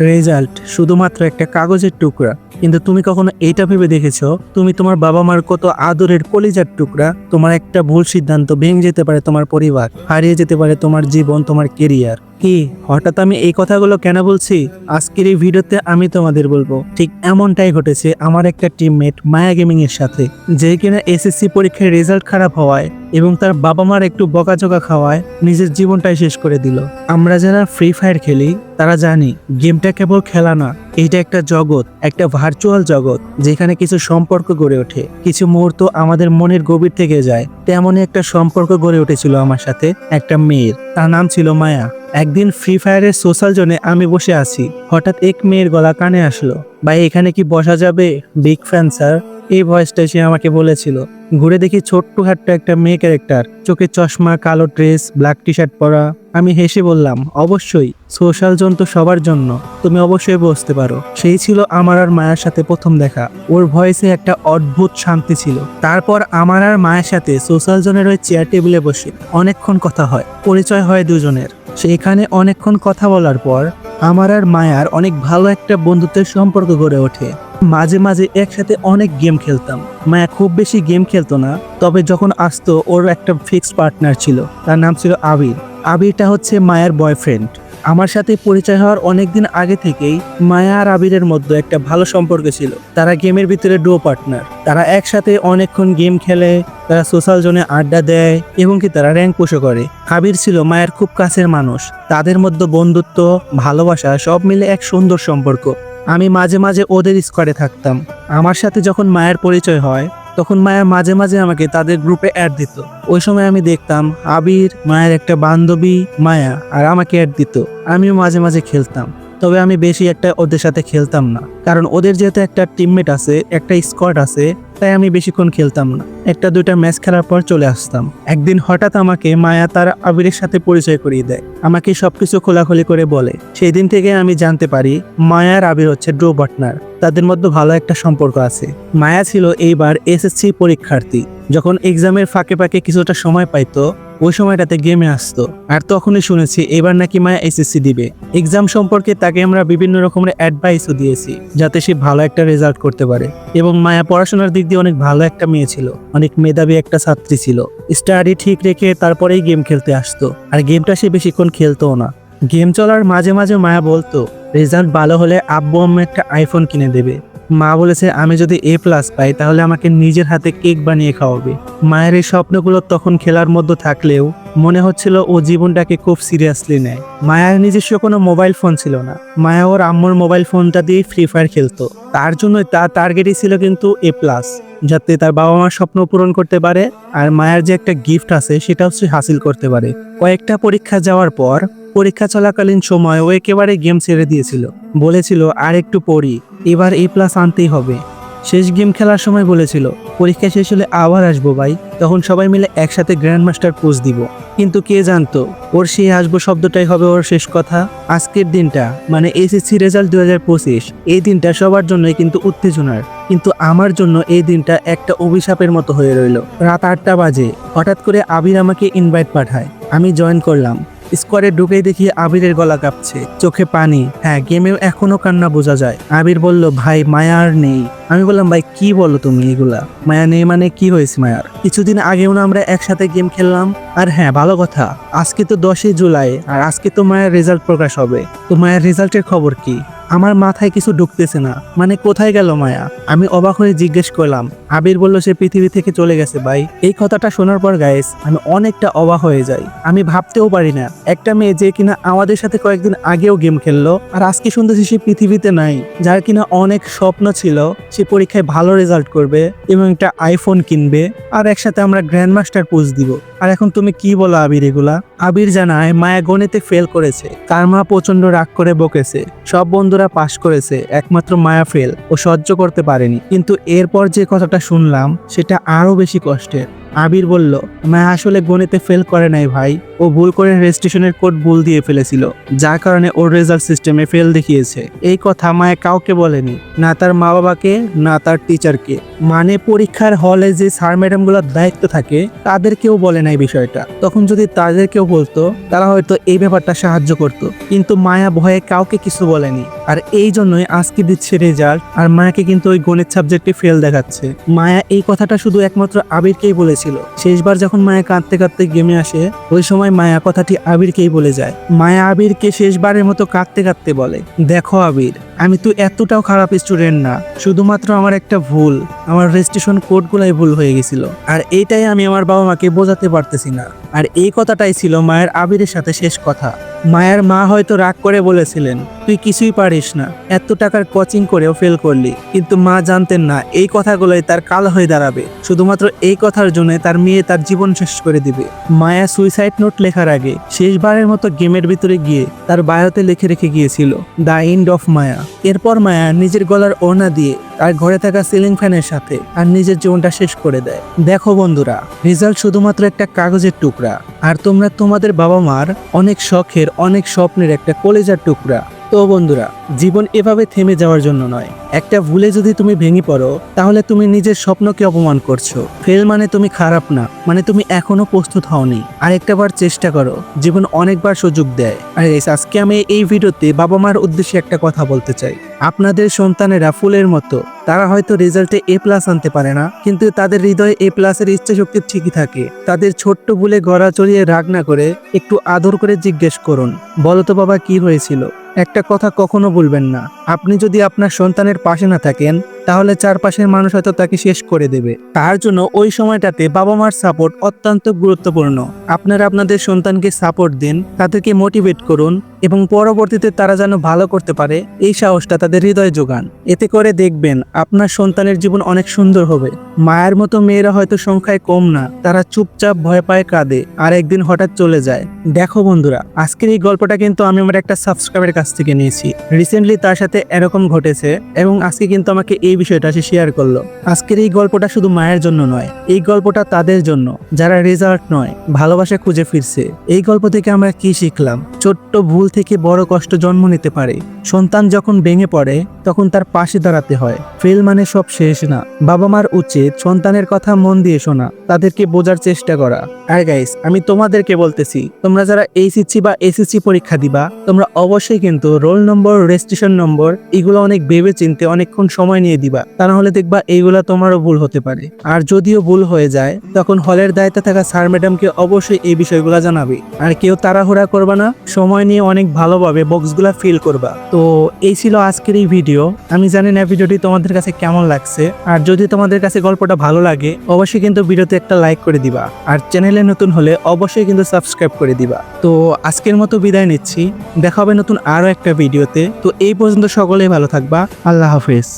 Result শুধুমাত্র একটা কাগজের টুকরা। কিন্তু তুমি কখনো এটা ভেবে দেখেছ? তুমি তোমার বাবা মার কত আদরের কলিজার টুকরা? তোমার একটা ভুল সিদ্ধান্ত ভেঙে যেতে পারে তোমার পরিবার, হারিয়ে যেতে পারে তোমার জীবন, তোমার কেরিয়ার কি? হঠাৎ আমি এই কথাগুলো কেন বলছি? আজকের এই ভিডিওতে আমি তোমাদের বলব, ঠিক এমনটাই ঘটেছে আমার একটা টিমমেট মায়া গেমিং এর সাথে, যে কিনা এসএসসি পরীক্ষার রেজাল্ট খারাপ হওয়ায় এবং তার বাবা মার একটু বকাঝকা খাওয়ায় নিজের জীবনটাই শেষ করে দিল। আমরা যারা ফ্রি ফায়ার খেলি, তারা জানি গেমটা কেবল খেলা না এইটা একটা জগৎ, একটা ভার্চুয়াল জগৎ, যেখানে কিছু সম্পর্ক গড়ে ওঠে। কিছু মুহূর্ত আমাদের মনের গভীর থেকে যায়। তেমনই একটা সম্পর্ক গড়ে উঠেছিল আমার সাথে একটা মেয়ের। তার নাম ছিল মায়া। একদিন ফ্রি ফায়ারের সোশ্যাল জোনে আমি বসে আছি। হঠাৎ এক মেয়ের গলা কানে আসলো। ভাই, এখানে কি বসা যাবে? বিগ ফ্যান স্যার এই ভয়েসটা সে আমাকে বলেছিল। ঘুরে দেখি ছোট্ট খাট্ট একটা মেয়ে ক্যারেক্টার চোখে চশমা, কালো ড্রেস ব্ল্যাক টি শার্ট পরা। আমি হেসে বললাম, অবশ্যই সোশ্যাল জোন তো সবার জন্য। তুমি অবশ্যই বসতে পারো, সেই ছিল আমার আর মায়ের সাথে প্রথম দেখা। ওর ভয়েসে একটা অদ্ভুত শান্তি ছিল। তারপর আমার আর মায়ের সাথে সোশ্যাল জোনের ওই চেয়ার টেবিলে বসে। অনেকক্ষণ কথা হয়, পরিচয় হয় দুজনের। সেখানে অনেকক্ষণ কথা বলার পর, আমার আর মায়ার অনেক ভালো একটা বন্ধুত্বের সম্পর্ক গড়ে ওঠে। মাঝে মাঝে একসাথে অনেক গেম খেলতাম। মায়া খুব বেশি গেম খেলতো না, তবে যখন আসতো ওর একটা ফিক্সড পার্টনার ছিল, তার নাম ছিল আবির। আবিরটা হচ্ছে মায়ার বয়ফ্রেন্ড আমার সাথে পরিচয় হওয়ার অনেক দিন আগে থেকেই মায়া আর আবিরের মধ্যে একটা ভালো সম্পর্ক ছিল। তারা গেমের ভিতরে ডুও পার্টনার তারা একসাথে অনেকক্ষণ গেম খেলে, তারা সোশ্যাল জোনে আড্ডা দেয় এবং কি তারা র্যাঙ্ক পুষো করে। আবির ছিল মায়ের খুব কাছের মানুষ। তাদের মধ্যে বন্ধুত্ব, ভালোবাসা সব মিলে এক সুন্দর সম্পর্ক। আমি মাঝে মাঝে ওদের স্কোয়াডে থাকতাম। আমার সাথে যখন মায়ের পরিচয় হয়, তখন মায়া মাঝে মাঝে আমাকে তাদের গ্রুপে অ্যাড দিত। ওই সময় আমি দেখতাম, আবির মায়ের একটা বান্ধবী মায়া, আর আমাকে অ্যাড দিত। আমিও মাঝে মাঝে খেলতাম। তবে আমি বেশি একটা ওদের সাথে খেলতাম না। কারণ ওদের যেহেতু একটা টিমমেট আছে, একটা স্কোয়াড আছে তাই আমি বেশিক্ষণ খেলতাম না। একটা দুইটা ম্যাচ খেলার পর চলে আসতাম। একদিন হঠাৎ আমাকে মায়া তার আবিরের সাথে পরিচয় করিয়ে দেয়। আমাকে সবকিছু খোলাখুলি করে বলে সেই দিন থেকে আমি জানতে পারি মায়ার আবির হচ্ছে ড্রো বটনার তাদের মধ্যে ভালো একটা সম্পর্ক আছে। মায়া ছিল এইবার এসএসসি পরীক্ষার্থী। যখন এক্সামের ফাঁকে ফাঁকে কিছুটা সময় পাইতো ওই সময়টাতে গেমে আসতো। আর তখনই শুনেছি এবার নাকি মায়া এসএসসি দিবে। এক্সাম সম্পর্কে তাকে আমরা বিভিন্ন রকমের অ্যাডভাইসও দিয়েছি, যাতে সে ভালো একটা রেজাল্ট করতে পারে। এবং মায়া পড়াশোনার দিক দিয়ে অনেক ভালো একটা মেয়ে ছিল, অনেক মেধাবী একটা ছাত্রী ছিল। স্টাডি ঠিক রেখে তারপরেই গেম খেলতে আসতো। আর গেমটা সে বেশিক্ষণ খেলতোও না। গেম চলার মাঝে মাঝে মায়া বলতো রেজাল্ট ভালো হলে আব্বু আম্মু একটা আইফোন কিনে দেবে। মা বলেছে, আমি যদি এ প্লাস পাই, তাহলে আমাকে নিজের হাতে কেক বানিয়ে খাওয়াবে। মায়ের এই স্বপ্নগুলো তখন খেলার মধ্যে থাকলেও মনে হচ্ছিল ও জীবনটাকে খুব সিরিয়াসলি নেয়। মায়ার নিজস্ব কোনো মোবাইল ফোন ছিল না। মায়া ওর আম্মুর মোবাইল ফোনটা দিয়ে ফ্রি ফায়ার খেলতো। তার জন্য তার টার্গেটই ছিল কিন্তু এ প্লাস যাতে তার বাবা মার স্বপ্ন পূরণ করতে পারে আর মায়ের যে একটা গিফট আছে সেটাও সে হাসিল করতে পারে। কয়েকটা পরীক্ষা যাওয়ার পর পরীক্ষা চলাকালীন সময় ও একেবারে গেম ছেড়ে দিয়েছিল। বলেছিল আর একটু পড়ি, এবার এ প্লাস আনতেই হবে। শেষ গেম খেলার সময় বলেছিল, পরীক্ষা শেষ হলে আবার আসব ভাই। তখন সবাই মিলে একসাথে গ্র্যান্ড মাস্টার পোজ দিব। কিন্তু কে জানতো, ওর সেই আসব শব্দটাই হবে ওর শেষ কথা? আজকের দিনটা মানে এসএসসি রেজাল্ট দু হাজার পঁচিশ, এই দিনটা সবার জন্যই কিন্তু উত্তেজনার। কিন্তু আমার জন্য এই দিনটা একটা অভিশাপের মতো হয়ে রইল। রাত আটটা বাজে, হঠাৎ করে আবির আমাকে ইনভাইট পাঠায়। আমি জয়েন করলাম। স্কোয়াডে ঢুকেই দেখি আবিরের গলা কাঁপছে, চোখে পানি। হ্যাঁ গেমেও এখনও কান্না বোঝা যায়। আবির বলল, ভাই মায়ার নেই। আমি বললাম, ভাই, কি বলো তুমি এগুলা? মায়া নেই মানে কি হয়েছে, মায়ার? কিছুদিন আগেও না আমরা একসাথে গেম খেললাম। আর হ্যাঁ ভালো কথা। আজকে তো দশই জুলাই, আর আজকে তো মায়ের রেজাল্ট প্রকাশ হবে। তো মায়ের রেজাল্টের খবর কি? আমার মাথায় কিছু ঢুকতেছে না। মানে কোথায় গেল মায়া? আমি অবাক হয়ে জিজ্ঞেস করলাম। আবির বলল, সে পৃথিবী থেকে চলে গেছে ভাই। এই কথাটা শোনার পর গায়েস আমি অনেকটা অবাক হয়ে যাই। আমি ভাবতেও পারি না। একটা মেয়ে যে কিনা আমাদের সাথে কয়েকদিন আগেও গেম খেললো, আর আজকে শুনতেছি সে পৃথিবীতে নাই। যার কিনা অনেক স্বপ্ন ছিল, সে পরীক্ষায় ভালো রেজাল্ট করবে এবং একটা আইফোন কিনবে, আর একসাথে আমরা গ্র্যান্ড মাস্টার পোজ দিব। আর এখন তুমি কি বলো আবির এগুলা? আবির জানায়, মায়া গণিতে ফেল করেছে তার মা প্রচণ্ড রাগ করে বকেছে, সব বন্ধুরা পাশ করেছে, একমাত্র মায়া ফেল ও সহ্য করতে পারেনি। কিন্তু এরপর যে কথাটা শুনলাম, সেটা আরও বেশি কষ্টের। আবির বলল, মায়া, আসলে গণিতে ফেল করে নাই ভাই। ও ভুল করে রেজিস্ট্রেশনের কোড ভুল দিয়ে ফেলেছিল, যার কারণে ওর রেজাল্ট সিস্টেমে ফেল দেখিয়েছে। এই কথা মায়া কাউকে বলেনি, না তার মা বাবাকে না তার টিচারকে মানে পরীক্ষার হলে যে স্যার ম্যাডামগুলোর দায়িত্ব থাকে, তাদেরকেও বলে নাই বিষয়টা। তখন যদি তাদেরকেও বলতো, তারা হয়তো এই ব্যাপারটা সাহায্য করত। কিন্তু মায়া ভয়ে কাউকে কিছু বলেনি। আর এই জন্যই আজকে দিচ্ছে রেজাল্ট আর মায়াকে কিন্তু ওই গণিত সাবজেক্টে ফেল দেখাচ্ছে। মায়া এই কথাটা শুধু একমাত্র আবিরকেই বলেছিল শেষবার যখন মায়া কাঁদতে কাঁদতে গেমে আসে, ওই সময় মায়া কথাটি আবিরকেই বলে যায়। মায়া আবিরকে শেষবারের মতো কাঁদতে কাঁদতে বলে, দেখো আবির, আমি তো এতটাও খারাপ স্টুডেন্ট না। শুধুমাত্র আমার একটা ভুল, আমার রেজিস্ট্রেশন কোডগুলাই ভুল হয়ে গেছিল। আর এইটাই আমি আমার বাবা মাকে বোঝাতে পারতেছি না। আর এই কথাটাই ছিল মায়ের আবিরের সাথে শেষ কথা। মায়ের মা হয়তো রাগ করে বলেছিলেন তুই কিছুই পারিস না। এত টাকার কোচিং করেও ফেল করলি। কিন্তু মা জানতেন না, এই কথাগুলোই তার কাল হয়ে দাঁড়াবে। শুধুমাত্র এই কথার জন্য তার মেয়ে তার জীবন শেষ করে দিবে। মায়া সুইসাইড নোট লেখার আগে শেষবারের মতো গেমের ভিতরে গিয়ে তার বায়োতে লিখে রেখে গিয়েছিল, দ্য এন্ড অফ মায়া। এরপর মায়া নিজের গলার ওড়না দিয়ে তার ঘরে থাকা সিলিং ফ্যানের সাথে আর নিজের জীবনটা শেষ করে দেয়। দেখো বন্ধুরা রেজাল্ট শুধুমাত্র একটা কাগজের টুকরা। আর তোমরা তোমাদের বাবা মার অনেক শখের, অনেক স্বপ্নের একটা কলেজার টুকরা। তো বন্ধুরা, জীবন এভাবে থেমে যাওয়ার জন্য নয়। একটা ভুলে যদি তুমি ভেঙে পড়ো, তাহলে তুমি নিজের স্বপ্নকে অপমান করছ। ফেল মানে তুমি খারাপ না মানে তুমি এখনও প্রস্তুত হওনি। আর একটাবার চেষ্টা করো, জীবন অনেকবার সুযোগ দেয়। আর আজকে আমি এই ভিডিওতে বাবা মার উদ্দেশ্যে একটা কথা বলতে চাই। আপনাদের সন্তানেরা ফুলের মতো, তারা হয়তো রেজাল্টে এ প্লাস আনতে পারে না, কিন্তু তাদের হৃদয়ে এ প্লাসের ইচ্ছা শক্তি ঠিকই থাকে। তাদের ছোট্ট ভুলে গড়া চড়িয়ে রাগ না করে, একটু আদর করে জিজ্ঞেস করুন। বলো তো বাবা, কি হয়েছিল? একটা কথা কখনো বলবেন না। আপনি যদি আপনার সন্তানের পাশে না থাকেন তাহলে চারপাশের মানুষ হয়তো তাকে শেষ করে দেবে। তার জন্য ওই সময়টাতে বাবা মার সাপোর্ট অত্যন্ত গুরুত্বপূর্ণ। আপনারা আপনাদের সন্তানকে সাপোর্ট দিন, তাদেরকে মোটিভেট করুন এবং পরবর্তীতে তারা যেন ভালো করতে পারে, এই সাহসটা তাদের হৃদয়ে যোগান। এতে করে দেখবেন আপনার সন্তানের জীবন অনেক সুন্দর হবে। মায়ের মতো মেয়েরা হয়তো সংখ্যায় কম না, তারা চুপচাপ ভয় পায়, কাঁদে আর একদিন হঠাৎ চলে যায়। দেখো বন্ধুরা, আজকের এই গল্পটা কিন্তু আমি আমার একটা সাবস্ক্রাইবের কাছ থেকে নিয়েছি। রিসেন্টলি তার সাথে এরকম ঘটেছে এবং আজকে কিন্তু আমাকে এই বিষয়টা সে শেয়ার করল। আজকের এই গল্পটা শুধু মায়ের জন্য নয়, এই গল্পটা তাদের জন্য, যারা রেজাল্ট নয়, ভালোবাসা খুঁজে ফিরছে। এই গল্প থেকে আমরা কি শিখলাম? ছোট্ট ভুল থেকে বড় কষ্ট জন্ম নিতে পারে। সন্তান যখন ভেঙে পড়ে, তখন তার পাশে দাঁড়াতে হয়। ফেল মানে সব শেষ না। বাবা মার উচিত সন্তানের কথা মন দিয়ে শোনা, তাদেরকে বোঝার চেষ্টা করা। আর গাইস আমি তোমাদেরকে বলতেছি, তোমরা যারা এইচএসসি বা এসএসসি পরীক্ষা দিবা, তোমরা অবশ্যই কিন্তু রোল নম্বর রেজিস্ট্রেশন নম্বর এগুলো অনেক ভেবে চিনতে অনেকক্ষণ সময় নিয়ে দিবা, তা না হলে দেখবা এইগুলা তোমারও ভুল হতে পারে। আর যদিও ভুল হয়ে যায়, তখন হলের দায়িত্বে থাকা স্যার ম্যাডামকে অবশ্যই এই বিষয়গুলো জানাবে। আর কেউ তাড়াহুড়া করবা না, সময় নিয়ে অনেক ভালোভাবে বক্সগুলা ফিল করবা। তো এই ছিল আজকের এই ভিডিও। আমি জানি না ভিডিওটি তোমাদের কাছে কেমন লাগছে। আর যদি তোমাদের কাছে গল্পটা ভালো লাগে, অবশ্যই কিন্তু ভিডিওতে একটা লাইক করে দিবা। আর চ্যানেলে নতুন হলে অবশ্যই কিন্তু সাবস্ক্রাইব করে দিবা। তো আজকের মতো বিদায় নিচ্ছি। দেখা হবে নতুন আরও একটা ভিডিওতে। তো এই পর্যন্ত সকলেই ভালো থাকবা। আল্লাহ হাফেজ।